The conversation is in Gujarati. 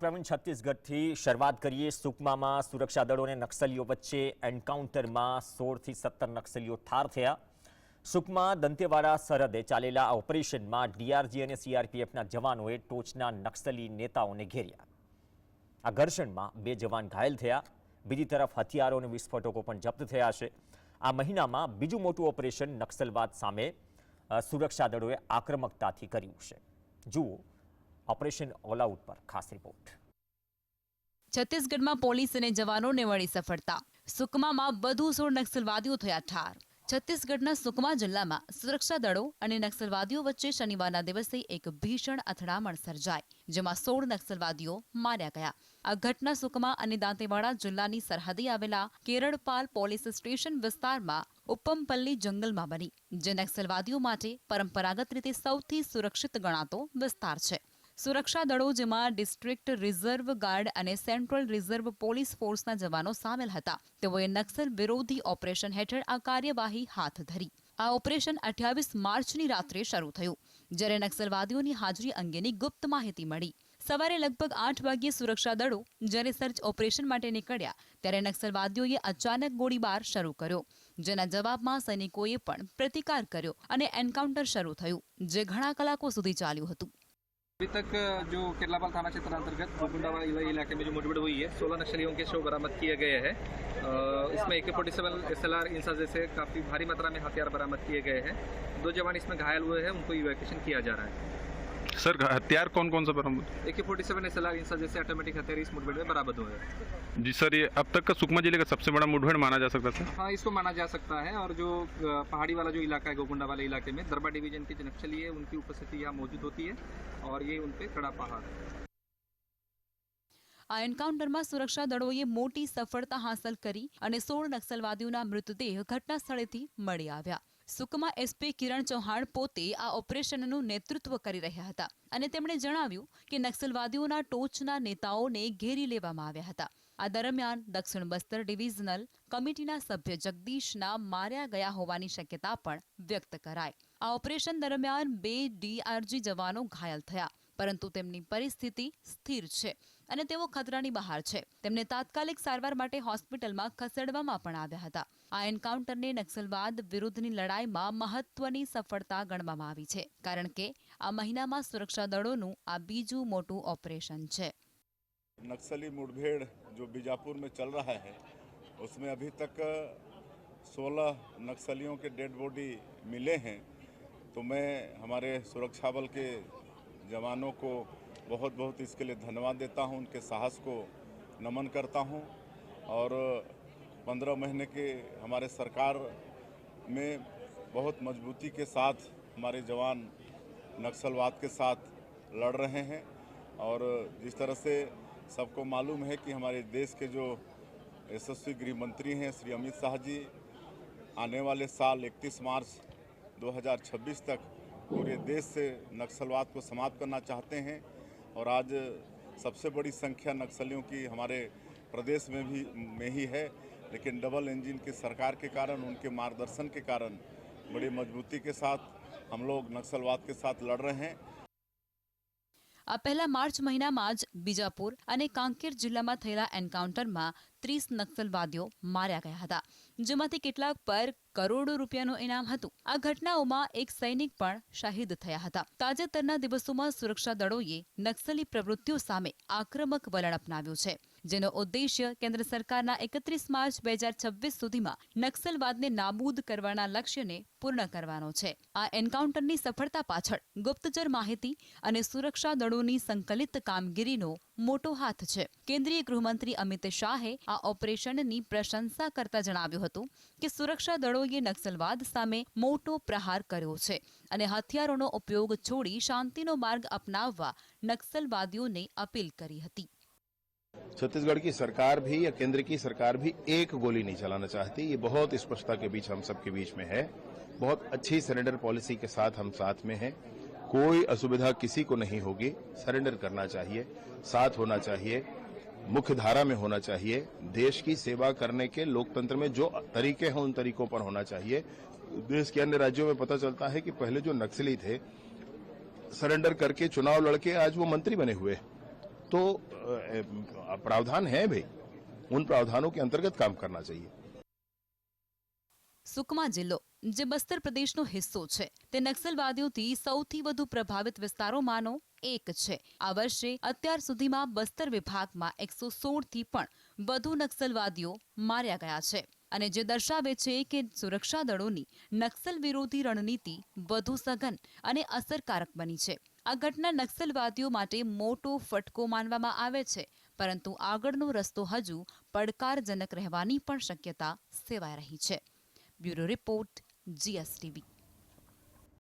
પ્રવીણ છત્તીસગઢથી શરૂઆત કરીએ. સુકમામાં સુરક્ષા દળો નક્સલીઓ વચ્ચે એન્કાઉન્ટરમાં સોળથી સત્તર નક્સલીઓ ઠાર થયા. સુકમા દંતેવાડા સરહદે ચાલેલા આ ઓપરેશનમાં ડીઆરજી અને સીઆરપીએફના જવાનોએ ટોચના નક્સલી નેતાઓને ઘેર્યા. આ ઘર્ષણમાં બે જવાન ઘાયલ થયા. બીજી તરફ હથિયારો અને વિસ્ફોટકો પણ જપ્ત થયા છે. આ મહિનામાં બીજું મોટું ઓપરેશન નક્સલવાદ સામે સુરક્ષા દળોએ આક્રમકતાથી કર્યું છે. જુઓ ઓપરેશન ઓલ આઉટ પર ખાસ રિપોર્ટ. છત્તીસગઢમાં પોલીસ અને જવાનોને મળી સફળતા. સુકમામાં વધુ સોળ નક્સલવાદીઓ થયા ઠાર. છત્તીસગઢના સુકમા જિલ્લામાં સુરક્ષા દળો અને નક્સલવાદીઓ વચ્ચે શનિવારના દિવસે એક ભીષણ અથડામણ સર્જાઈ, જેમાં સોળ નક્સલવાદીઓ માર્યા ગયા. આ ઘટના સુકમા અને દાંતેવાડા જિલ્લાની સરહદે આવેલા કેરળપાલ પોલીસ સ્ટેશન વિસ્તારમાં ઉપમપલ્લી જંગલમાં બની, જે નક્સલવાદીઓ માટે પરંપરાગત રીતે સૌથી સુરક્ષિત ગણાતો વિસ્તાર છે. સુરક્ષા દળો જેમાં ડિસ્ટ્રિક્ટ રિઝર્વ ગાર્ડ અને સેન્ટ્રલ રિઝર્વ પોલીસ ફોર્સના જવાનો સામેલ હતા. તેઓએ નક્સલ વિરોધી ઓપરેશન હેઠળ આ કાર્યવાહી હાથ ધરી. આ ઓપરેશન અઠ્યાવીસ માર્ચની રાત્રે શરૂ થયું, જ્યારે નક્સલવાદીઓની હાજરી અંગેની ગુપ્ત માહિતી મળી. સવારે લગભગ આઠ વાગ્યે સુરક્ષા દળો જ્યારે સર્ચ ઓપરેશન માટે નીકળ્યા, ત્યારે નક્સલવાદીઓએ અચાનક ગોળીબાર શરૂ કર્યો, જેના જવાબમાં સૈનિકોએ પણ પ્રતિકાર કર્યો અને એન્કાઉન્ટર શરૂ થયું, જે ઘણા કલાકો સુધી ચાલ્યું હતું. अभी तक जो केरलापाल थाना क्षेत्र अंतर्गत गोकुंडावाड़ा इला- इलाके में जो मुठभेड़ हुई है सोलह नक्सलियों के शव बरामद किए गए हैं। इसमें A K forty seven S L R INSAS जैसे काफ़ी भारी मात्रा में हथियार बरामद किए गए हैं। दो जवान इसमें घायल हुए हैं उनको इवैक्यूएशन किया जा रहा है। सर हथियार कौन कौन सा बरामद? A K forty seven S L R INSAS जैसे ऑटोमेटिक हथियार इस मुठभेड़ में बरामद हुए हैं। जी सर ये अब तक का सुकमा ज़िले का सबसे बड़ा मुठभेड़ माना जा सकता था हाँ इसको माना जा सकता है और जो पहाड़ी वाला जो इलाका है गोकुंडा वाले इलाके में दरबा डिवीज़न के जो नक्सली है उनकी उपस्थिति यहाँ मौजूद होती है। और ये उन पे कड़ा पहाड़ है આ એન્કાઉન્ટરમાં સુરક્ષા દળોએ મોટી સફળતા હાંસલ કરી અને સોળ નક્સલવાદીઓના મૃતદેહ ઘટના સ્થળેથી મળી આવ્યા સુકમા એસપી કિરણ ચૌહાણ પોતે આ ઓપરેશનનું નેતૃત્વ કરી રહ્યા હતા અને તેમણે જણાવ્યું કે નક્સલવાદીઓના ટોચના નેતાઓને ઘેરી લેવામાં આવ્યા હતા આ દરમિયાન દક્ષિણ બસ્તર ડિવિઝનલ કમિટીના સભ્ય જગદીશના માર્યા ગયા હોવાની શક્યતા પણ વ્યક્ત કરાય આ ઓપરેશન દરમિયાન બે ડીઆરજી જવાનો ઘાયલ થયા, પરંતુ તેમની પરિસ્થિતિ સ્થિર છે અને તેઓ ખતરાની બહાર છે. તેમને તાત્કાલિક સારવાર માટે હોસ્પિટલમાં ખસેડવામાં પણ આવ્યા હતા. આ એન્કાઉન્ટરને નક્સલવાદ વિરુદ્ધની લડાઈમાં મહત્વની સફળતા ગણવામાં આવી છે, કારણ કે આ મહિનામાં સુરક્ષા દળોનું આ બીજું મોટું ઓપરેશન છે. નક્સલી મુઠભેડ जो बीजापुर में चल रहा है, उसमें अभी तक 16 नक्सलियों के डेड बॉडी मिले हैं। तो मैं हमारे सुरक्षा बल के जवानों को बहुत बहुत इसके लिए धन्यवाद देता हूँ, उनके साहस को नमन करता हूँ। और पंद्रह महीने के हमारे सरकार में बहुत मजबूती के साथ हमारे जवान नक्सलवाद के साथ लड़ रहे हैं। और जिस तरह से सबको मालूम है कि हमारे देश के जो यशस्वी गृह मंत्री हैं, श्री अमित शाह जी, आने वाले साल 31 मार्च 2026 तक पूरे देश से नक्सलवाद को समाप्त करना चाहते हैं और आज सबसे बड़ी संख्या नक्सलियों की हमारे प्रदेश में भी, में ही है, लेकिन डबल इंजन की सरकार के कारण, उनके मार्गदर्शन के कारण, बड़ी मजबूती के साथ हम लोग नक्सलवाद के साथ लड़ रहे हैं। આ પહેલા માર્ચ મહિનામાં જ બીજાપુર અને કાંકેર જિલ્લામાં થયેલા એન્કાઉન્ટરમાં ત્રીસ નક્સલવાદીઓ માર્યા ગયા હતા, જેમાંથી કેટલાક પર કરોડો રૂપિયાનું ઇનામ હતું. આ ઘટનાઓમાં એક સૈનિક પણ શહીદ થયા હતા. તાજેતરના દિવસોમાં સુરક્ષા દળોએ નક્સલી પ્રવૃત્તિઓ સામે આક્રમક વલણ અપનાવ્યું છે. જેનો ઉદ્દેશ્ય કેન્દ્ર સરકારના એકત્રીસ માર્ચ બે હજાર છવ્વીસ સુધીમાં નક્સલવાદને નાબૂદ કરવાના લક્ષ્યને પૂર્ણ કરવાનો છે. આ એન્કાઉન્ટરની સફળતા પાછળ ગુપ્તચર માહિતી અને સુરક્ષા દળોની સંકલિત કામગીરીનો મોટો હાથ છે. કેન્દ્રીય ગૃહમંત્રી અમિત શાહે આ ઓપરેશનની પ્રશંસા કરતા જણાવ્યું હતું કે સુરક્ષા દળોએ નક્સલવાદ સામે મોટો પ્રહાર કર્યો છે અને હથિયારોનો ઉપયોગ છોડી શાંતિનો માર્ગ અપનાવવા નક્સલવાદીઓને અપીલ કરી હતી. छत्तीसगढ़ की सरकार भी या केंद्र की सरकार भी एक गोली नहीं चलाना चाहती। ये बहुत स्पष्टता के बीच हम सबके बीच में है। बहुत अच्छी सरेंडर पॉलिसी के साथ हम साथ में हैं। कोई असुविधा किसी को नहीं होगी। सरेंडर करना चाहिए, साथ होना चाहिए मुख्य धारा में होना चाहिए। देश की सेवा करने के लोकतंत्र में जो तरीके हैं, उन तरीकों पर होना चाहिए। देश के अन्य राज्यों में पता चलता है कि पहले जो नक्सली थे सरेंडर करके चुनाव लड़के आज वो मंत्री बने हुए हैं। तो अ, प्रावधान है भाई उन प्रावधानों के अंतर्गत काम करना चाहिए સુકમા જિલ્લો જે બસ્તર પ્રદેશનો હિસ્સો છે તે નક્સલવાદીઓથી સૌથી વધુ પ્રભાવિત વિસ્તારોમાંનો એક છે આ વર્ષે અત્યાર સુધીમાં બસ્તર વિભાગમાં એકસો સોળથી પણ વધુ નક્સલવાદીઓ માર્યા ગયા છે અને જે દર્શાવે છે કે સુરક્ષા દળોની નક્સલ વિરોધી રણનીતિ વધુ સઘન અને અસરકારક બની છે આ ઘટના નક્સલવાદીઓ માટે મોટો ફટકો માનવામાં આવે છે, પરંતુ આગળનો રસ્તો હજુ પડકારજનક રહેવાની પણ શક્યતા સેવાઈ રહી છે. Bureau report, GSTV.